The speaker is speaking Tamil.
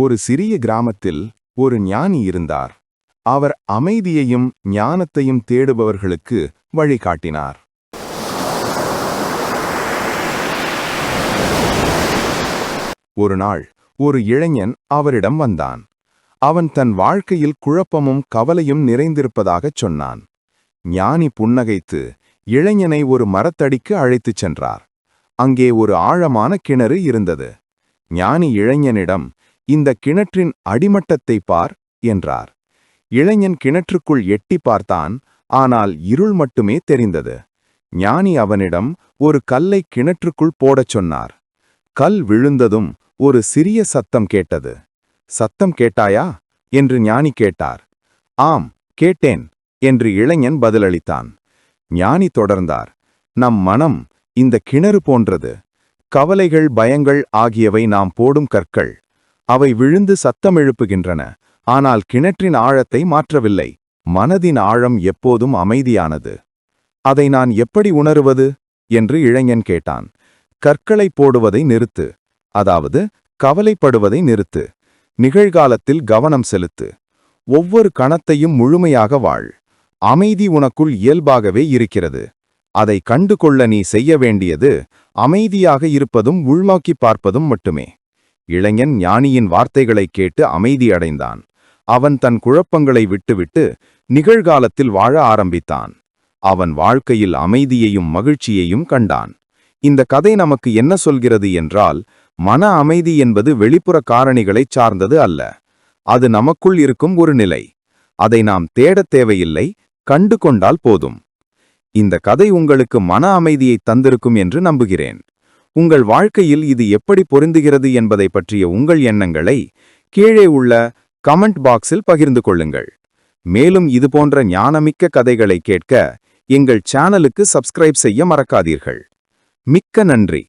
ஒரு சிறிய கிராமத்தில் ஒரு ஞானி இருந்தார். அவர் அமைதியையும் ஞானத்தையும் தேடுபவர்களுக்கு வழிகாட்டினார். ஒரு நாள் ஒரு இளைஞன் அவரிடம் வந்தான். அவன் தன் வாழ்க்கையில் குழப்பமும் கவலையும் நிறைந்திருப்பதாகச் சொன்னான். ஞானி புன்னகைத்து இளைஞனை ஒரு மரத்தடிக்கு அழைத்துச் சென்றார். அங்கே ஒரு ஆழமான கிணறு இருந்தது. ஞானி இளைஞனிடம் இந்த கிணற்றின் அடிமட்டத்தை பார் என்றார். இளைஞன் கிணற்றுக்குள் எட்டி பார்த்தான் ஆனால் இருள் மட்டுமே தெரிந்தது. ஞானி அவனிடம் ஒரு கல்லை கிணற்றுக்குள் போடச் சொன்னார். கல் விழுந்ததும் ஒரு சிறிய சத்தம் கேட்டது. சத்தம் கேட்டாயா? என்று ஞானி கேட்டார். ஆம் கேட்டேன் என்று இளைஞன் பதிலளித்தான். ஞானி தொடர்ந்தார். நம் மனம் இந்த கிணறு போன்றது. கவலைகள் பயங்கள் ஆகியவை நாம் போடும் கற்கள். அவை விழுந்து சத்தம் எழுப்புகின்றன ஆனால் கிணற்றின் ஆழத்தை மாற்றவில்லை. மனதின் ஆழம் எப்போதும் அமைதியானது. அதை நான் எப்படி உணருவது? என்று இளைஞன் கேட்டான். கற்களை போடுவதை நிறுத்து. அதாவது கவலைப்படுவதை நிறுத்து. நிகழ்காலத்தில் கவனம் செலுத்து. ஒவ்வொரு கணத்தையும் முழுமையாக வாழ். அமைதி உனக்குள் இயல்பாகவே இருக்கிறது. அதை கண்டுகொள்ள நீ செய்ய வேண்டியது அமைதியாக இருப்பதும் உள்நோக்கி பார்ப்பதும் மட்டுமே. இளைஞன் ஞானியின் வார்த்தைகளைக் கேட்டு அமைதியடைந்தான். அவன் தன் குழப்பங்களை விட்டுவிட்டு நிகழ்காலத்தில் வாழ ஆரம்பித்தான். அவன் வாழ்க்கையில் அமைதியையும் மகிழ்ச்சியையும் கண்டான். இந்த கதை நமக்கு என்ன சொல்கிறது என்றால் மன அமைதி என்பது வெளிப்புற காரணிகளைச் சார்ந்தது அல்ல. அது நமக்குள் இருக்கும் ஒரு நிலை. அதை நாம் தேடத் தேவையில்லை கண்டு கொண்டால் போதும். இந்த கதை உங்களுக்கு மன அமைதியை தந்திருக்கும் என்று நம்புகிறேன். உங்கள் வாழ்க்கையில் இது எப்படி பொருந்துகிறது என்பதை பற்றிய உங்கள் எண்ணங்களை கீழே உள்ள கமெண்ட் பாக்ஸில் பகிர்ந்து கொள்ளுங்கள். மேலும் இதுபோன்ற ஞானமிக்க கதைகளை கேட்க எங்கள் சேனலுக்கு சப்ஸ்கிரைப் செய்ய மறக்காதீர்கள். மிக்க நன்றி.